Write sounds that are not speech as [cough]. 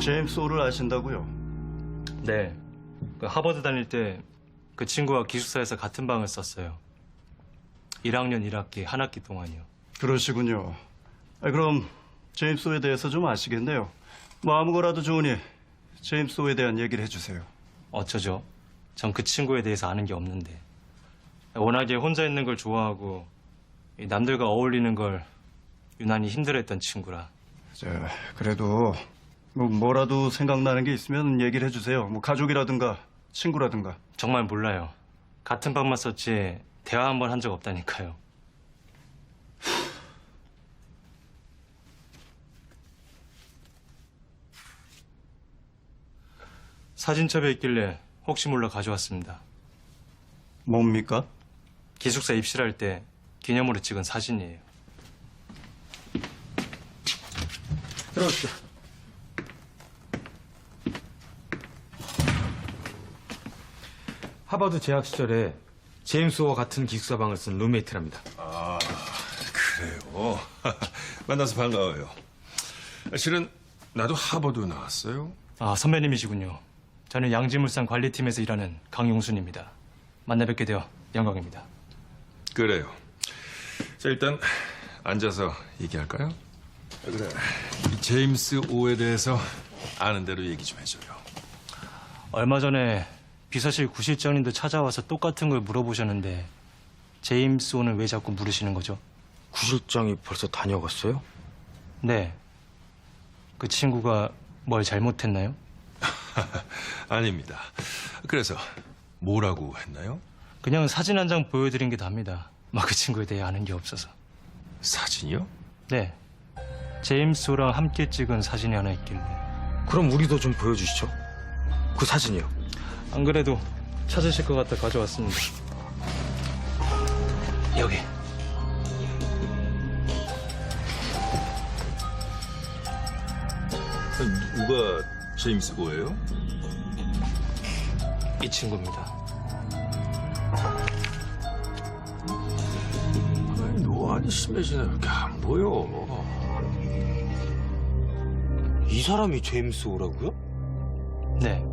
제임스 오를 아신다고요? 네. 그 하버드 다닐 때 그 친구와 기숙사에서 같은 방을 썼어요. 1학년 1학기 한 학기 동안이요. 그러시군요. 아, 그럼 제임스 오에 대해서 좀 아시겠네요. 뭐 아무거라도 좋으니 제임스 오에 대한 얘기를 해주세요. 어쩌죠? 전 그 친구에 대해서 아는 게 없는데. 워낙에 혼자 있는 걸 좋아하고 이 남들과 어울리는 걸 유난히 힘들어했던 친구라. 자, 그래도 뭐 뭐라도 생각나는 게 있으면 얘기를 해주세요. 뭐 가족이라든가 친구라든가. 정말 몰라요. 같은 방만 썼지 대화 한 번 한 적 없다니까요. 사진첩에 있길래 혹시 몰라 가져왔습니다. 뭡니까? 기숙사 입실할 때 기념으로 찍은 사진이에요. 들어오시죠. 하버드 재학 시절에 제임스와 같은 기숙사방을 쓴 룸메이트랍니다. 그래요. [laughs] 만나서 반가워요. 실은 나도 하버드 나왔어요. 아 선배님이시군요. 저는 양지물산 관리팀에서 일하는 강용순입니다. 만나 뵙게 되어 영광입니다. 그래요. 자 일단 앉아서 얘기할까요? 그래. 이 제임스 오에 대해서 아는 대로 얘기 좀 해줘요. 얼마 전에 비서실 구실장님도 찾아와서 똑같은 걸 물어보셨는데 제임스 오는 왜 자꾸 물으시는 거죠? 구실장이 벌써 다녀갔어요? 네. 그 친구가 뭘 잘못했나요? [laughs] 아닙니다. 그래서 뭐라고 했나요? 그냥 사진 한 장 보여드린 게 답니다. 막 그 친구에 대해 아는 게 없어서. 사진이요? 네. 제임스 오랑 함께 찍은 사진이 하나 있길래. 그럼 우리도 좀 보여주시죠. 그 사진이요. 안 그래도 찾으실 것 같아 가져왔습니다. 여기. 누가 제임스 오예요? 이 친구입니다. 아니, 노안이 심해지네. 왜 이렇게 안 보여? 이 사람이 제임스 오라고요? 네.